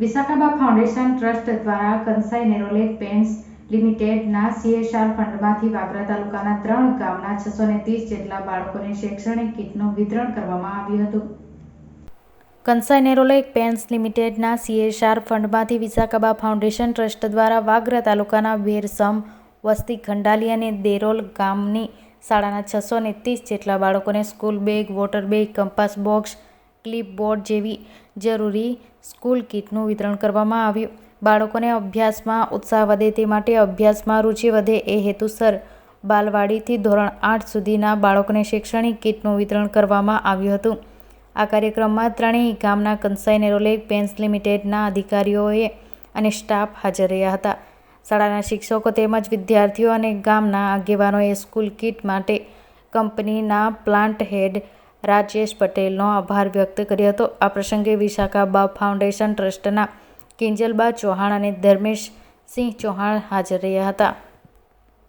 વિશાખાબા foundation trust દ્વારા Kansai Nerolac pants લિમિટેડના CSR ફંડમાંથી વાગરા તાલુકાના ત્રણ ગામના છસો ત્રીસ જેટલા બાળકોને શૈક્ષણિક કીટનું વિતરણ કરવામાં આવ્યું હતું. કંસાઈ નેરોલેક પેન્ટ્સ લિમિટેડના સીએસઆર ફંડમાંથી વિશાખાબા ફાઉન્ડેશન ટ્રસ્ટ દ્વારા વાગરા તાલુકાના વેરસમ, વસ્તી ખંડાલી અને દેરોલ ગામની શાળાના છસો ને ત્રીસ જેટલા બાળકોને school bag, water bag, compass box clipboard જેવી જરૂરી સ્કૂલ કીટનું વિતરણ કરવામાં આવ્યું. બાળકોને અભ્યાસમાં ઉત્સાહ વધે તે માટે અભ્યાસમાં રુચિ વધે એ હેતુસર. બાલવાડીથી ધોરણ આઠ સુધીના બાળકોને શૈક્ષણિક કીટનું વિતરણ કરવામાં આવ્યું હતું. આ કાર્યક્રમમાં ત્રણેય ગામના કંસાઈ નેરોલેક પેન્સ લિમિટેડના અધિકારીઓએ અને સ્ટાફ હાજર રહ્યા હતા. શાળાના શિક્ષકો તેમજ વિદ્યાર્થીઓ અને ગામના આગેવાનોએ સ્કૂલ કીટ માટે કંપનીના પ્લાન્ટ હેડ રાજેશ પટેલનો આભાર વ્યક્ત કર્યો હતો. આ પ્રસંગે વિશાખાબા ફાઉન્ડેશન ટ્રસ્ટના કિંજલબા ચૌહાણ અને ધર્મેશ સિંહ ચૌહાણ હાજર રહ્યા હતા.